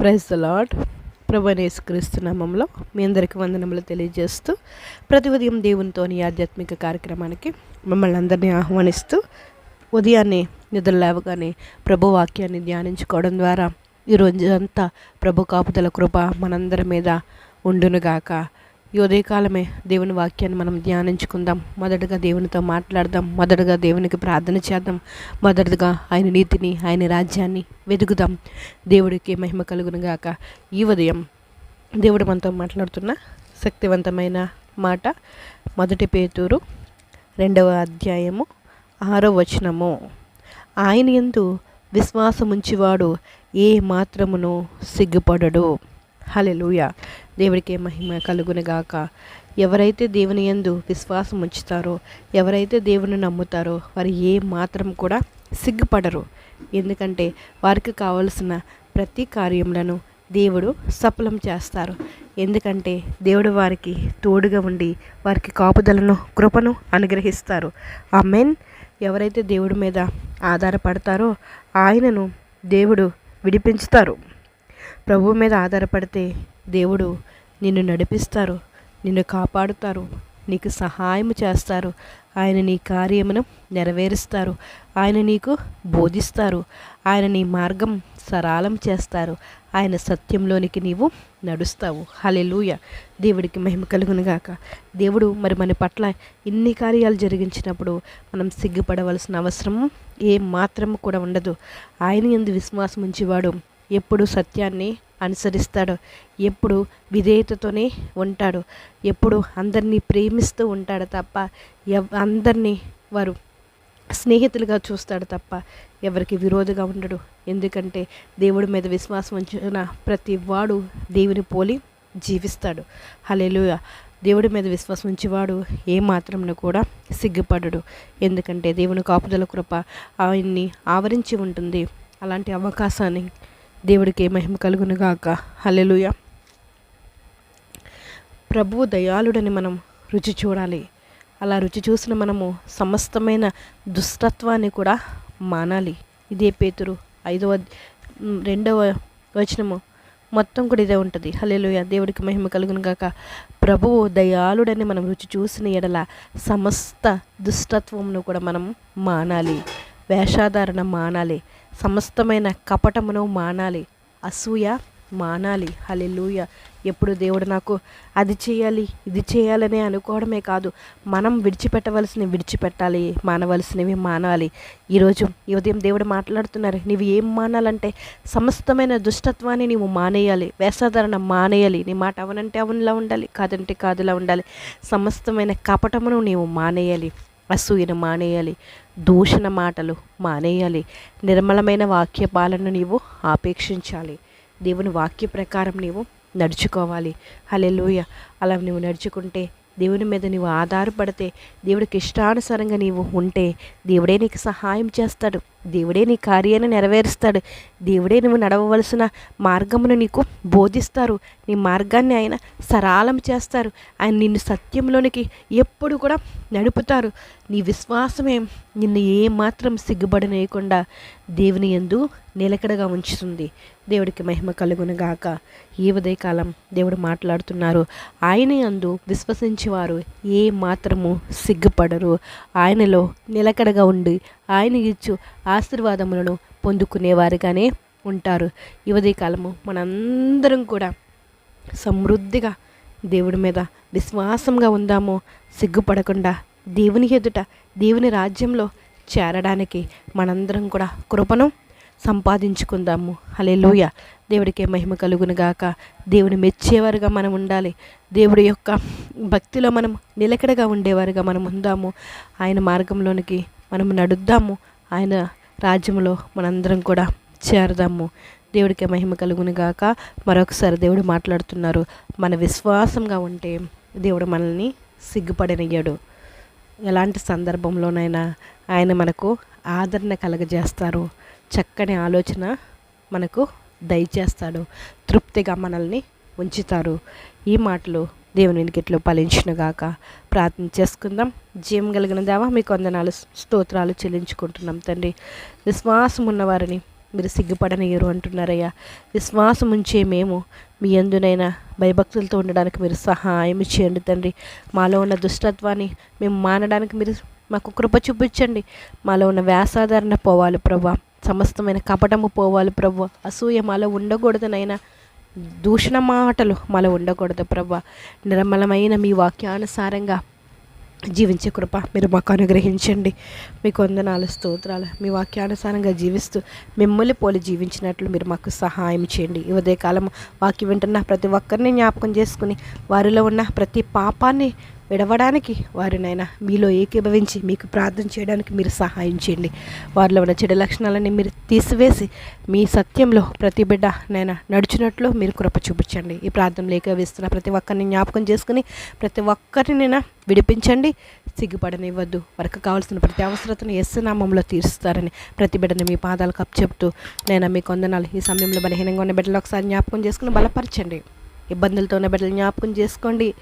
Praise the lord ప్రభనేసు నామంలో మీ అందరికి వందనములు తెలియజేస్తూ ప్రతి ఉదయం దేవునితోని ఆధ్యాత్మిక కార్యక్రమానికి మిమ్మల్ని అందరినీ ఆహ్వానిస్తూ ఉదయాన్నే నిద్ర లేవగానే ప్రభు వాక్యాన్ని ధ్యానించుకోవడం ద్వారా ఈరోజు అంతా ప్రభు కాపుదల కృప మనందరి మీద ఉండునుగాక. ఈ ఉదయకాలమే దేవుని వాక్యాన్ని మనం ధ్యానించుకుందాం. మొదటగా దేవునితో మాట్లాడదాం. మొదటగా దేవునికి ప్రార్థన చేద్దాం. మొదటగా ఆయన నీతిని ఆయన రాజ్యాన్ని వెతుకుదాం. దేవుడికి మహిమ కలుగునుగాక. ఈ ఉదయం దేవుడు మనతో మాట్లాడుతున్న శక్తివంతమైన మాట మొదటి పేతూరు రెండవ అధ్యాయము ఆరో వచనము. ఆయన ఎందు విశ్వాసముంచివాడు ఏ మాత్రమును సిగ్గుపడడు. హలెలుయ దేవుడికే మహిమ కలుగునుగాక ఎవరైతే దేవుని యందు విశ్వాసం ఉంచుతారో ఎవరైతే దేవుని నమ్ముతారో వారు ఏ మాత్రం కూడా సిగ్గుపడరు. ఎందుకంటే వారికి కావలసిన ప్రతి కార్యములను దేవుడు సఫలం చేస్తారు. ఎందుకంటే దేవుడు వారికి తోడుగా ఉండి వారికి కాపుదలను కృపను అనుగ్రహిస్తారు. ఆ మెన్ ఎవరైతే దేవుడి మీద ఆధారపడతారో ఆయనను దేవుడు విడిపించుతారు. ప్రభువు మీద ఆధారపడితే దేవుడు నిన్ను నడిపిస్తారు నిన్ను కాపాడుతారు నీకు సహాయం చేస్తారు. ఆయన నీ కార్యమును నెరవేరుస్తారు. ఆయన నీకు బోధిస్తారు. ఆయన నీ మార్గం సరళం చేస్తారు. ఆయన సత్యంలోనికి నీవు నడుస్తావు. హలెలూయ దేవుడికి మహిమ కలుగునుగాక దేవుడు మరి మన పట్ల ఇన్ని కార్యాలు జరిగించినప్పుడు మనం సిగ్గుపడవలసిన అవసరం ఏ మాత్రం కూడా ఉండదు. ఆయన ఎందు విశ్వాసం ఉంచేవాడు ఎప్పుడు సత్యాన్ని అనుసరిస్తాడు ఎప్పుడు విధేయతతోనే ఉంటాడు ఎప్పుడు అందరినీ ప్రేమిస్తూ ఉంటాడు తప్ప అందరినీ వారు స్నేహితులుగా చూస్తాడు తప్ప ఎవరికి విరోధగా ఉండడు. ఎందుకంటే దేవుడి మీద విశ్వాసం ఉంచిన ప్రతి వాడు దేవుని పోలి జీవిస్తాడు. హలేలుయ దేవుడి మీద విశ్వాసం ఉంచేవాడు ఏ మాత్రంను కూడా సిగ్గుపడడు. ఎందుకంటే దేవుని కాపుదల కృప ఆయన్ని ఆవరించి ఉంటుంది. అలాంటి అవకాశాన్ని దేవుడికి మహిమ కలుగునుగాక హలెలుయ ప్రభువు దయాళుడని మనం రుచి చూడాలి. అలా రుచి చూసిన మనము సమస్తమైన దుష్టత్వాన్ని కూడా మానాలి. ఇదే పేతురు ఐదవ రెండవ వచనము. మొత్తం కూడా ఇదే ఉంటుంది. హలేలుయ దేవుడికి మహిమ కలుగును గాక. ప్రభువు దయాళుడని మనం రుచి చూసిన ఎడల సమస్త దుష్టత్వమును కూడా మనం మానాలి. వేషాధారణ మానాలి. సమస్తమైన కపటమును మానాలి. అసూయ మానాలి. హలెలూయ ఎప్పుడు దేవుడు నాకు అది చేయాలి ఇది చేయాలని అనుకోవడమే కాదు మనం విడిచిపెట్టవలసినవి విడిచిపెట్టాలి మానవలసినవి మానాలి. ఈరోజు ఈ ఉదయం దేవుడు మాట్లాడుతున్నారు నీవు ఏం మానాలంటే సమస్తమైన దుష్టత్వాన్ని నీవు మానేయాలి వేసాధారణ మానేయాలి. నీ మాట అవనంటే అవునులా ఉండాలి కాదంటే కాదులా ఉండాలి. సమస్తమైన కపటమును నీవు మానేయాలి. అసూయను మానేయాలి దూషణ మాటలు మానేయాలి నిర్మలమైన వాక్య పాలన నీవు ఆపేక్షించాలి. దేవుని వాక్య ప్రకారం నీవు నడుచుకోవాలి. హలెలుయ అలా నువ్వు నడుచుకుంటే దేవుని మీద నీవు ఆధారపడితే దేవుడికి ఇష్టానుసారంగా నీవు ఉంటే దేవుడే నీకు సహాయం చేస్తాడు. దేవుడే నీ కార్యాన్ని నెరవేరుస్తాడు. దేవుడే నువ్వు నడవవలసిన మార్గమును నీకు బోధిస్తారు. నీ మార్గాన్ని ఆయన సరళం చేస్తారు. ఆయన నిన్ను సత్యంలోనికి ఎప్పుడు కూడా నడుపుతారు. నీ విశ్వాసమే నిన్ను ఏమాత్రం సిగ్గుబడనేయకుండా దేవుని ఎందు నిలకడగా ఉంచుతుంది. దేవుడికి మహిమ కలుగునుగాక ఈ ఉదయకాలం దేవుడు మాట్లాడుతున్నారు. ఆయన అందు విశ్వసించేవారు ఏ మాత్రము సిగ్గుపడరు. ఆయనలో నిలకడగా ఉండి ఆయన ఇచ్చు ఆశీర్వాదములను పొందుకునేవారుగానే ఉంటారు. యువతి కాలము మనందరం కూడా సమృద్ధిగా దేవుడి మీద విశ్వాసంగా ఉందాము. సిగ్గుపడకుండా దేవుని ఎదుట దేవుని రాజ్యంలో చేరడానికి మనందరం కూడా కృపను సంపాదించుకుందాము. లూయ దేవుడికే మహిమ కలుగునుగాక దేవుని మెచ్చేవారుగా మనం ఉండాలి. దేవుడి యొక్క భక్తిలో మనం నిలకడగా ఉండేవారుగా మనం ఉందాము. ఆయన మార్గంలోనికి మనం నడుద్దాము. ఆయన రాజ్యంలో మనందరం కూడా చేరదాము. దేవుడికి మహిమ కలుగును గాక. మరొకసారి దేవుడు మాట్లాడుతున్నారు. మన విశ్వాసంగా ఉంటే దేవుడు మనల్ని సిగ్గుపడనియ్యాడు. ఎలాంటి సందర్భంలోనైనా ఆయన మనకు ఆదరణ కలగజేస్తారు. చక్కని ఆలోచన మనకు దయచేస్తాడు. తృప్తిగా మనల్ని ఉంచుతారు. ఈ మాటలు దేవుని గిట్లు ఫలించినగాక ప్రార్థన చేసుకుందాం. జీవం కలిగిన దేవా మీకు వందనాలు స్తోత్రాలు చెల్లించుకుంటున్నాం తండ్రి. విశ్వాసం ఉన్నవారిని మీరు సిగ్గుపడనీయరు అంటున్నారయ్యా. విశ్వాసం ఉంచే మేము మీ ఎందునైనా భయభక్తులతో ఉండడానికి మీరు సహాయం చేయండి తండ్రి. మాలో ఉన్న దుష్టత్వాన్ని మేము మానడానికి మీరు మాకు కృప చూపించండి. మాలో ఉన్న వ్యాసాధారణ పోవాలి ప్రభా. సమస్తమైన కపటము పోవాలి ప్రభు. అసూయ మాలో ఉండకూడదనైనా దూషణ మాటలు మాలో ఉండకూడదు ప్రభా. నిర్మలమైన మీ వాక్యానుసారంగా జీవించే కృప మీరు మాకు అనుగ్రహించండి. మీకు వందనాలు స్తోత్రాలు. మీ వాక్యానుసారంగా జీవిస్తూ మిమ్మల్ని పోలి జీవించినట్లు మీరు మాకు సహాయం చేయండి. ఈ ఉదయకాలం వాక్యం వింటున్న ప్రతి ఒక్కరిని జ్ఞాపకం చేసుకుని వారిలో ఉన్న ప్రతి పాపాన్ని విడవడానికి వారినైనా మీలో ఏకీభవించి మీకు ప్రార్థన చేయడానికి మీరు సహాయం చేయండి. వారిలో ఉన్న చెడు లక్షణాలని మీరు తీసివేసి మీ సత్యంలో ప్రతి బిడ్డ నైనా నడుచున్నట్లు మీరు కృప చూపించండి. ఈ ప్రార్థనలు ఏకీభవిస్తున్న ప్రతి ఒక్కరిని జ్ఞాపకం చేసుకుని ప్రతి ఒక్కరినైనా విడిపించండి. సిగ్గుపడనివ్వద్దు. వరకు కావాల్సిన ప్రతి అవసరతను ఎస్సునామంలో తీరుస్తారని ప్రతి బిడ్డని మీ పాదాలు కప్ చెప్తూ నేను మీ కొందనాలు ఈ సమయంలో బలహీనంగా ఉన్న బిడ్డలు ఒకసారి జ్ఞాపకం చేసుకుని బలపరచండి. ఇబ్బందులతో ఉన్న బిడ్డలు జ్ఞాపకం చేసుకోండి.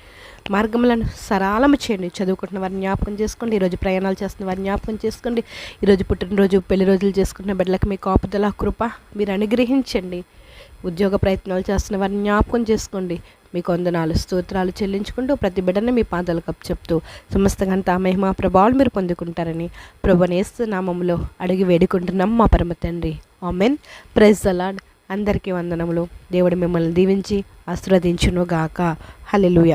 మార్గములను సరళము చేయండి. చదువుకుంటున్న వారిని జ్ఞాపకం చేసుకోండి. ఈరోజు ప్రయాణాలు చేస్తున్న వారిని జ్ఞాపకం చేసుకోండి. ఈరోజు పుట్టినరోజు పెళ్ళి రోజులు చేసుకున్న బిడ్డలకు మీ కాపుదల కృప మీరు అనుగ్రహించండి. ఉద్యోగ ప్రయత్నాలు చేస్తున్న వారిని జ్ఞాపకం చేసుకోండి. మీకు వందనాలు స్తోత్రాలు చెల్లించుకుంటూ ప్రతి బిడ్డని మీ పాదాలు కప్పు చెప్తూ సమస్త మహిమ ప్రభావాలు మీరు పొందుకుంటారని ప్రభునేస్తు నామంలో అడిగి వేడుకుంటున్నాం మా పరమ తండ్రి. ఆమెన్. ప్రైజ్ అలాడ్ అందరికీ వందనములు. దేవుడు మిమ్మల్ని దీవించి ఆశీర్వదించును గాక హలెలుయ